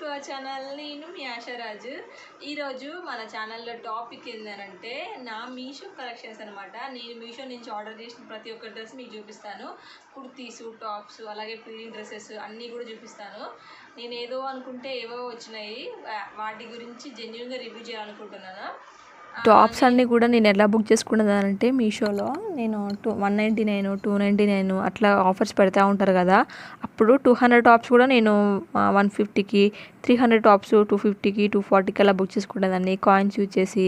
To our channel నేను మీ ఆశారాజు. ఈరోజు మన ఛానల్లో టాపిక్ ఏంటంటే నా మీషో కలెక్షన్స్ అనమాట నేను మీషో నుంచి ఆర్డర్ చేసిన ప్రతి ఒక్క డ్రెస్ మీకు చూపిస్తాను. కుర్తీసు టాప్స్ అలాగే పీడింగ్ డ్రెస్సెస్ అన్నీ కూడా చూపిస్తాను. నేను ఏదో అనుకుంటే ఏవో వచ్చినాయి. వాటి గురించి జెన్యున్గా రివ్యూ చేయాలనుకుంటున్నాను? టాప్స్ అన్నీ కూడా నేను ఎలా బుక్ చేసుకున్నదానంటే మీషోలో నేను two one ninety nine two ninety nine అట్లా ఆఫర్స్ పెడతా ఉంటారు కదా. అప్పుడు టూ హండ్రెడ్ టాప్స్ కూడా నేను వన్ ఫిఫ్టీకి త్రీ హండ్రెడ్ టాప్స్ టూ ఫిఫ్టీకి టూ ఫార్టీకి అలా బుక్ చేసుకునేదాన్ని. కాయిన్స్ యూజ్ చేసి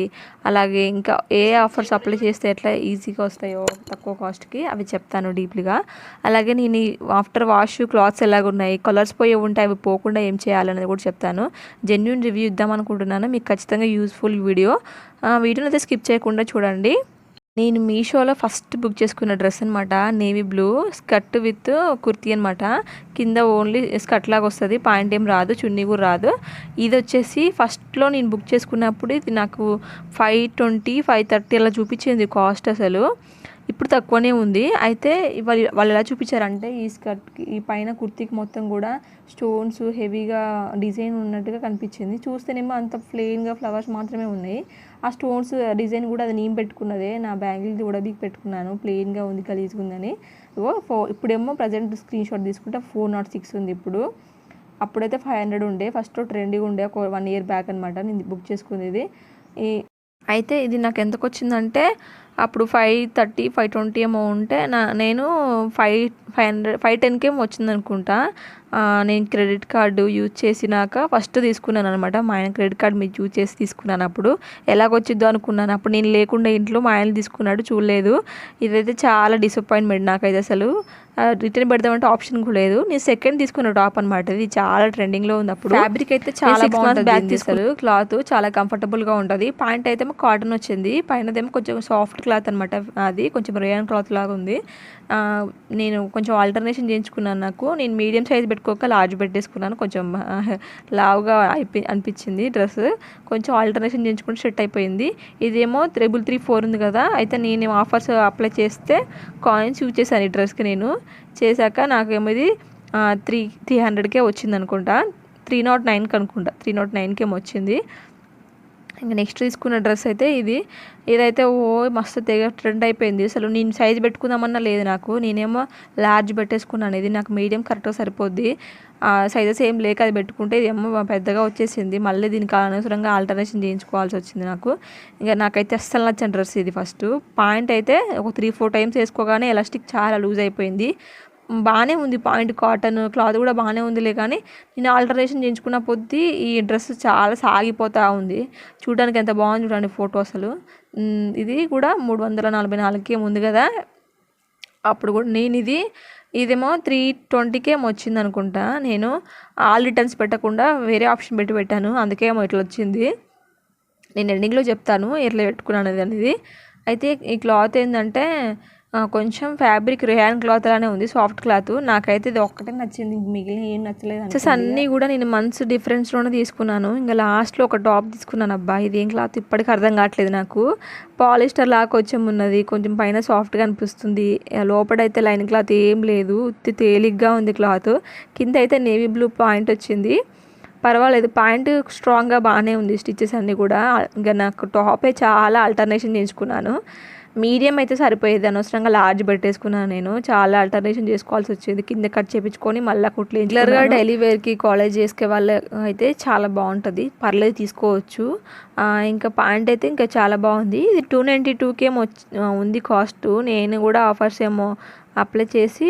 అలాగే ఇంకా ఏ ఆఫర్స్ అప్లై చేస్తే ఎట్లా ఈజీగా వస్తాయో తక్కువ కాస్ట్కి అవి చెప్తాను డీప్లీగా అలాగే నేను ఆఫ్టర్ వాష్ క్లాత్స్ ఎలాగున్నాయి కలర్స్ పోయి ఉంటే అవి పోకుండా ఏం చేయాలనేది కూడా చెప్తాను. జెన్యున్ రివ్యూ ఇద్దాం అనుకుంటున్నాను మీకు ఖచ్చితంగా యూస్ఫుల్ వీడియో. వీడియోని అయితే స్కిప్ చేయకుండా చూడండి. నేను మీషోలో ఫస్ట్ బుక్ చేసుకున్న డ్రెస్ అనమాట navy blue skirt with kurti అనమాట కింద ఓన్లీ స్కర్ట్ లాగా వస్తుంది పాయింట్ ఏం రాదు చున్నీ కూడా రాదు. ఇది వచ్చేసి ఫస్ట్లో నేను బుక్ చేసుకున్నప్పుడు ఇది నాకు ఫైవ్ ట్వంటీ ఫైవ్ థర్టీ అలా చూపించింది కాస్ట్ అసలు. ఇప్పుడు తక్కువనే ఉంది. అయితే వాళ్ళు వాళ్ళు ఎలా చూపించారంటే ఈ స్కర్ట్కి ఈ పైన కుర్తీకి మొత్తం కూడా స్టోన్స్ హెవీగా డిజైన్ ఉన్నట్టుగా కనిపించింది. చూస్తేనేమో అంత ప్లెయిన్గా ఫ్లవర్స్ మాత్రమే ఉన్నాయి. ఆ స్టోన్స్ డిజైన్ కూడా అది నేను పెట్టుకున్నదే. నా బ్యాంగిల్ది కూడా బీక్ పెట్టుకున్నాను. ప్లెయిన్గా ఉంది గలీజ్గా ఉందని. ఫో ఇప్పుడేమో ప్రజెంట్ స్క్రీన్ షాట్ తీసుకుంటే ఫోర్ నాట్ సిక్స్ ఉంది ఇప్పుడు. అప్పుడైతే ఫైవ్ హండ్రెడ్ ఉండే. ఫస్ట్ ట్రెండింగ్ ఉండే ఒక వన్ ఇయర్ బ్యాక్ అనమాట నేను బుక్ చేసుకునేది. ఈ అయితే ఇది నాకు ఎంతకు వచ్చిందంటే అప్పుడు ఫైవ్ థర్టీ ఫైవ్ ట్వంటీ ఏమో ఉంటే నా నేను ఫైవ్ ఫైవ్ హండ్రెడ్ ఫైవ్ టెన్కి ఏమో వచ్చింది అనుకుంటా నేను క్రెడిట్ కార్డు యూజ్ చేసినాక ఫస్ట్ తీసుకున్నాను అనమాట మా ఆయన క్రెడిట్ కార్డు మీరు యూజ్ చేసి తీసుకున్నాను అప్పుడు ఎలాగొచ్చిద్దో అనుకున్నాను. అప్పుడు నేను లేకుండా ఇంట్లో మా ఆయన తీసుకున్నాడు చూడలేదు. ఇదైతే చాలా డిసప్పాయింట్మెంట్ నాకైతే అసలు. రిటర్న్ పెడదామంటే ఆప్షన్ కూడా లేదు. నేను సెకండ్ తీసుకున్న టాప్ అనమాట ఇది చాలా ట్రెండింగ్లో ఉంది అప్పుడు. ఫ్యాబ్రిక్ అయితే చాలా బాగుంటుంది బ్యాక్ తీసుకున్నారు క్లాత్ చాలా కంఫర్టబుల్గా ఉంటది. పాయింట్ అయితే కాటన్ వచ్చింది. పైనదేమో కొంచెం సాఫ్ట్ క్లాత్ అనమాట అది కొంచెం రేయన్ క్లాత్ లాగా ఉంది. నేను కొంచెం ఆల్టర్నేషన్ చేయించుకున్నాను నాకు. నేను మీడియం సైజ్ పెట్టుకోక లార్జ్ పెట్టేసుకున్నాను కొంచెం లావుగా అయిపోయి అనిపించింది డ్రెస్ కొంచెం ఆల్టర్నేషన్ చేయించుకుంటే సెట్ అయిపోయింది. ఇదేమో త్రిబుల్ త్రీ ఫోర్ ఉంది కదా. అయితే నేను ఆఫర్స్ అప్లై చేస్తే కాయిన్స్ యూజ్ చేశాను ఈ డ్రెస్కి నేను. చేశాక నాకేమో ఇది త్రీ త్రీ హండ్రెడ్కే వచ్చింది అనుకుంటా త్రీ నాట్ నైన్కి అనుకుంటా. త్రీ నాట్ నైన్కి ఏమో వచ్చింది. ఇంకా నెక్స్ట్ తీసుకున్న డ్రెస్ అయితే ఇది. ఇదైతే ఓ మస్తు తెగ ట్రెండ్ అయిపోయింది. అసలు నేను సైజ్ పెట్టుకుందామన్నా లేదు నాకు. నేనేమో లార్జ్ పెట్టేసుకున్నాను. ఇది నాకు మీడియం కరెక్ట్గా సరిపోద్ది. సైజెస్ ఏం లేక అది పెట్టుకుంటే ఇదేమో పెద్దగా వచ్చేసింది. మళ్ళీ దీనికి అనవసరంగా ఆల్టర్నేషన్ చేయించుకోవాల్సి వచ్చింది నాకు. ఇంకా నాకైతే అస్సలు నచ్చిన డ్రెస్ ఇది ఫస్ట్ పాయింట్ అయితే ఒక త్రీ ఫోర్ టైమ్స్ వేసుకోగానే ఎలాస్టిక్ చాలా లూజ్ అయిపోయింది. బాగానే ఉంది పాయింట్ కాటన్ క్లాత్ కూడా బాగానే ఉందిలే కానీ నేను ఆల్టరేషన్ చేయించుకున్న పొద్దు ఈ డ్రెస్ చాలా సాగిపోతూ ఉంది. చూడడానికి ఎంత బాగుంది చూడండి ఫోటో అసలు. ఇది కూడా మూడు వందల నలభై నాలుగుకే ఉంది కదా. అప్పుడు కూడా నేను ఇది ఇదేమో త్రీ ట్వంటీకి ఏమో వచ్చింది అనుకుంటా. నేను ఆల్ రిటర్న్స్ పెట్టకుండా వేరే ఆప్షన్ పెట్టి పెట్టాను అందుకే ఏమో ఇట్లా వచ్చింది. నేను ఎండింగ్లో చెప్తాను ఎట్లా పెట్టుకున్నాను అనేది. అయితే ఈ క్లాత్ ఏంటంటే కొంచెం ఫ్యాబ్రిక్ రేయాన్ క్లాత్ లానే ఉంది సాఫ్ట్ క్లాత్ నాకైతే ఇది ఒక్కటే నచ్చింది మిగిలిన ఏం నచ్చలేదు వచ్చేసి అన్నీ కూడా నేను మంత్స్ డిఫరెన్స్లోనే తీసుకున్నాను. ఇంకా లాస్ట్లో ఒక టాప్ తీసుకున్నాను అబ్బా ఇది ఏం క్లాత్ ఇప్పటికి అర్థం కావట్లేదు నాకు. పాలిస్టర్ లాగా కొంచెం ఉన్నది కొంచెం పైన సాఫ్ట్గా అనిపిస్తుంది. ఆ, లోపలైతే లైన్ క్లాత్ ఏం లేదు ఉత్తి తేలిగ్గా ఉంది క్లాత్ కింద అయితే నేవీ బ్లూ పాయింట్ వచ్చింది. పర్వాలేదు పాయింట్ స్ట్రాంగ్గా బాగానే ఉంది స్టిచెస్ అన్నీ కూడా. ఇంకా నాకు టాపే చాలా ఆల్టర్నేషన్ చేయించుకున్నాను. మీడియం అయితే సరిపోయేది. అనవసరంగా లార్జ్ పెట్టేసుకున్నాను నేను. చాలా ఆల్టర్నేషన్ చేసుకోవాల్సి వచ్చేది. కింద కట్ చేయించుకొని మళ్ళీ కుట్లు రెగ్యులర్గా డైలీ వేర్కి కాలేజ్ చేసుకే వాళ్ళు అయితే చాలా బాగుంటుంది. పర్లేదు తీసుకోవచ్చు. ఇంకా పాయింట్ అయితే ఇంకా చాలా బాగుంది. ఇది టూ నైంటీ టూకి ఏమో ఉంది కాస్ట్. నేను కూడా ఆఫర్స్ ఏమో అప్లై చేసి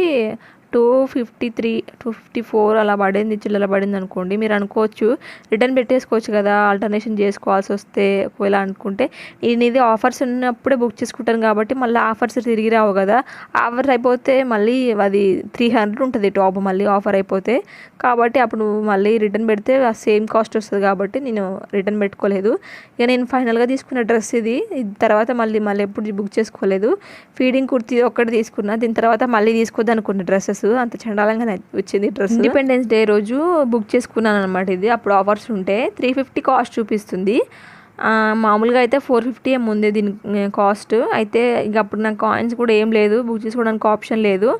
two fifty three two fifty four అలా పడింది చిల్లర పడింది అనుకోండి. మీరు అనుకోవచ్చు రిటర్న్ పెట్టేసుకోవచ్చు కదా ఆల్టర్నేషన్ చేసుకోవాల్సి వస్తే ఒకవేళ అనుకుంటే. నేను ఇది ఆఫర్స్ ఉన్నప్పుడే బుక్ చేసుకుంటాను కాబట్టి మళ్ళీ ఆఫర్స్ తిరిగి రావు కదా. ఆఫర్ అయిపోతే మళ్ళీ అది త్రీ హండ్రెడ్ ఉంటుంది టాప్ మళ్ళీ ఆఫర్ అయిపోతే. కాబట్టి అప్పుడు మళ్ళీ రిటర్న్ పెడితే సేమ్ కాస్ట్ వస్తుంది కాబట్టి నేను రిటర్న్ పెట్టుకోలేదు. ఇక నేను ఫైనల్గా తీసుకున్న డ్రెస్ ఇది. తర్వాత మళ్ళీ మళ్ళీ ఎప్పుడు బుక్ చేసుకోలేదు. ఫీడింగ్ కుర్తీ ఒక్కటి తీసుకున్నా దీని తర్వాత మళ్ళీ తీసుకోద్ది అనుకున్న డ్రెస్సెస్. అంత చండాలంగా వచ్చింది డ్రెస్. ఇండిపెండెన్స్ డే రోజు బుక్ చేసుకున్నాను అనమాట ఇది. అప్పుడు ఆఫర్స్ ఉంటే త్రీ ఫిఫ్టీ కాస్ట్ చూపిస్తుంది. మామూలుగా అయితే ఫోర్ ఫిఫ్టీ ఏమో ఉంది దీని కాస్ట్ అయితే ఇక అప్పుడు నాకు కాయిన్స్ కూడా ఏం లేదు. బుక్ చేసుకోవడానికి ఆప్షన్ లేదు.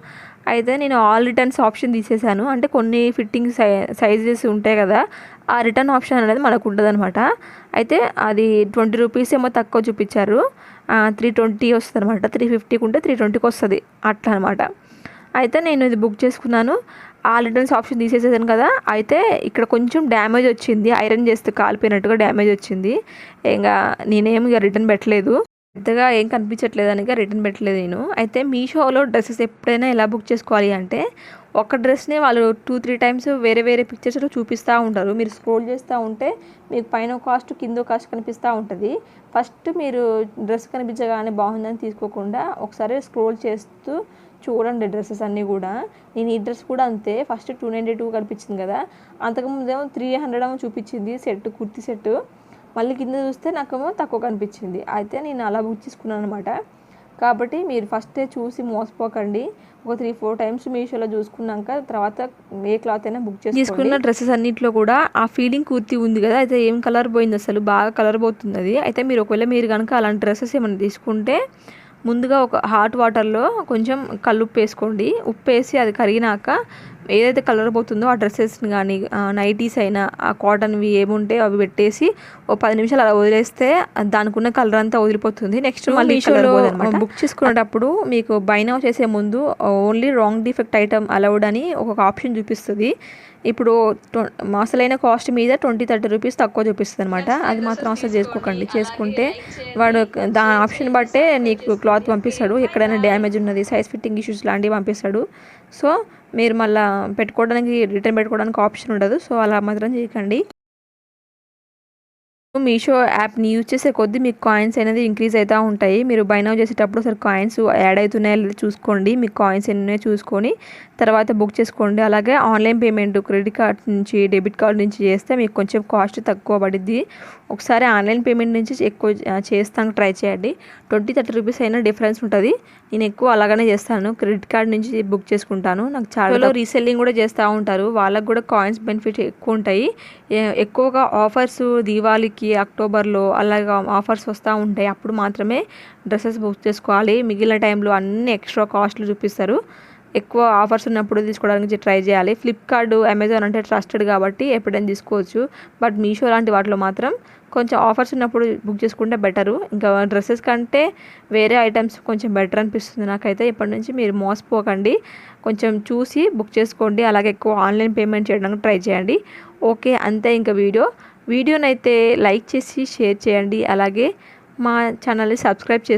అయితే నేను ఆల్ రిటర్న్స్ ఆప్షన్ తీసేసాను అంటే కొన్ని ఫిట్టింగ్ సై సైజెస్ ఉంటాయి కదా ఆ రిటర్న్ ఆప్షన్ అనేది మనకు ఉంటుంది అనమాట అయితే అది ట్వంటీ రూపీస్ ఏమో తక్కువ చూపించారు. త్రీ ట్వంటీ వస్తుంది అనమాట త్రీ ఫిఫ్టీకి ఉంటే త్రీ ట్వంటీకి వస్తుంది. అట్లా అనమాట అయితే నేను ఇది బుక్ చేసుకున్నాను. ఆ రిటర్న్స్ ఆప్షన్ తీసేసేసాను కదా. అయితే ఇక్కడ కొంచెం డ్యామేజ్ వచ్చింది. ఐరన్ చేస్తే కాలిపోయినట్టుగా డ్యామేజ్ వచ్చింది. ఇంకా నేనేం ఇక రిటర్న్ పెట్టలేదు. పెద్దగా ఏం కనిపించట్లేదు అని రిటర్న్ పెట్టలేదు నేను. అయితే మీషోలో డ్రెస్సెస్ ఎప్పుడైనా ఎలా బుక్ చేసుకోవాలి అంటే ఒక డ్రెస్ని వాళ్ళు టూ త్రీ టైమ్స్ వేరే వేరే పిక్చర్స్లో చూపిస్తూ ఉంటారు. మీరు స్క్రోల్ చేస్తూ ఉంటే మీకు పైన కాస్ట్ కింద కాస్ట్ కనిపిస్తూ ఉంటుంది. ఫస్ట్ మీరు డ్రెస్ కనిపించగానే బాగుందని తీసుకోకుండా ఒకసారి స్క్రోల్ చేస్తూ చూడండి డ్రెస్సెస్ అన్నీ కూడా. నేను ఈ డ్రెస్ కూడా అంతే. ఫస్ట్ టూ నైంటీ టూ కనిపించింది కదా. అంతకుముందేమో త్రీ హండ్రెడ్ ఏమో చూపించింది. సెట్ కుర్తి సెట్ మళ్ళీ కింద చూస్తే నాకేమో తక్కువ కనిపించింది. అయితే నేను అలా బుక్ చేసుకున్నాను అనమాట కాబట్టి మీరు ఫస్టే చూసి మోసపోకండి. ఒక త్రీ ఫోర్ టైమ్స్ మీషోలో చూసుకున్నాక తర్వాత ఏ క్లాత్ అయినా బుక్ చేసి తీసుకున్న డ్రెస్సెస్ అన్నింటిలో కూడా ఆ ఫీలింగ్ కుర్తి ఉంది కదా. అయితే ఏం కలర్ పోయింది అసలు? బాగా కలర్ పోతుంది అది అయితే మీరు ఒకవేళ మీరు కనుక అలాంటి డ్రెస్సెస్ ఏమైనా తీసుకుంటే ముందుగా ఒక హాట్ వాటర్లో కొంచెం కల్లుప్పు వేసుకోండి. ఉప్పు వేసి అది కరిగినాక ఏదైతే కలర్ పోతుందో ఆ డ్రెస్సెస్ని కానీ నైటీస్ అయినా ఆ కాటన్వి ఏముంటే అవి పెట్టేసి ఓ పది నిమిషాలు అలా వదిలేస్తే దానికి ఉన్న కలర్ అంతా వదిలిపోతుంది. నెక్స్ట్ మళ్ళీ బుక్ చేసుకునేటప్పుడు మీకు బై నౌ చేసే ముందు only wrong defect item allowed అని ఒక ఆప్షన్ చూపిస్తుంది. ఇప్పుడు అసలైన కాస్ట్ మీద ట్వంటీ థర్టీ రూపీస్ తక్కువ చూపిస్తుంది అనమాట అది మాత్రం అసలు చేసుకోకండి. చేసుకుంటే వాడు దా ఆప్షన్ బట్టే నీకు క్లాత్ పంపిస్తాడు. ఎక్కడైనా డ్యామేజ్ ఉన్నది సైజ్ ఫిట్టింగ్ ఇష్యూస్ లాంటివి పంపిస్తాడు. సో మీరు మళ్ళీ పెట్టుకోవడానికి రిటర్న్ పెట్టుకోవడానికి ఆప్షన్ ఉండదు. సో అలా మాత్రం చేయకండి. మీషో యాప్ని యూజ్ చేసే కొద్దీ మీకు కాయిన్స్ అనేది ఇంక్రీజ్ అవుతూ ఉంటాయి. మీరు బై నౌ చేసేటప్పుడు ఒకసారి కాయిన్స్ యాడ్ అవుతున్నాయా లేదా చూసుకోండి. మీకు కాయిన్స్ ఎన్ని చూసుకొని తర్వాత బుక్ చేసుకోండి. అలాగే ఆన్లైన్ పేమెంట్ క్రెడిట్ కార్డ్ నుంచి డెబిట్ కార్డ్ నుంచి చేస్తే మీకు కొంచెం కాస్ట్ తక్కువ పడుద్ది. ఒకసారి ఆన్లైన్ పేమెంట్ నుంచి ఎక్కువ చేస్తానికి ట్రై చేయండి. ట్వంటీ థర్టీ రూపీస్ అయినా డిఫరెన్స్ ఉంటుంది. నేను ఎక్కువ అలాగనే చేస్తాను. క్రెడిట్ కార్డ్ నుంచి బుక్ చేసుకుంటాను. నాకు చాలా రీసెల్లింగ్ కూడా చేస్తూ ఉంటారు. వాళ్ళకి కూడా కాయిన్స్ బెనిఫిట్ ఎక్కువ ఉంటాయి. ఎక్కువగా ఆఫర్స్ దీవాళికి అక్టోబర్లో అలాగా ఆఫర్స్ వస్తూ ఉంటాయి అప్పుడు మాత్రమే డ్రెస్సెస్ బుక్ చేసుకోవాలి. మిగిలిన టైంలో అన్ని ఎక్స్ట్రా కాస్ట్లు చూపిస్తారు. ఎక్కువ ఆఫర్స్ ఉన్నప్పుడు తీసుకోవడానికి ట్రై చేయాలి. ఫ్లిప్కార్ట్ అమెజాన్ అంటే ట్రస్టెడ్ కాబట్టి ఎప్పుడైనా తీసుకోవచ్చు. బట్ మీషో లాంటి వాటిలో మాత్రం కొంచెం ఆఫర్స్ ఉన్నప్పుడు బుక్ చేసుకుంటే బెటరు. ఇంకా డ్రెస్సెస్ కంటే వేరే ఐటమ్స్ కొంచెం బెటర్ అనిపిస్తుంది నాకైతే. ఇప్పటి నుంచి మీరు మోసపోకండి. కొంచెం చూసి బుక్ చేసుకోండి. అలాగే ఎక్కువ ఆన్లైన్ పేమెంట్ చేయడానికి ట్రై చేయండి. ఓకే అంతే ఇంకా వీడియో. వీడియోనైతే లైక్ చేసి షేర్ చేయండి. అలాగే మా ఛానల్ని సబ్స్క్రైబ్ చేసుకోండి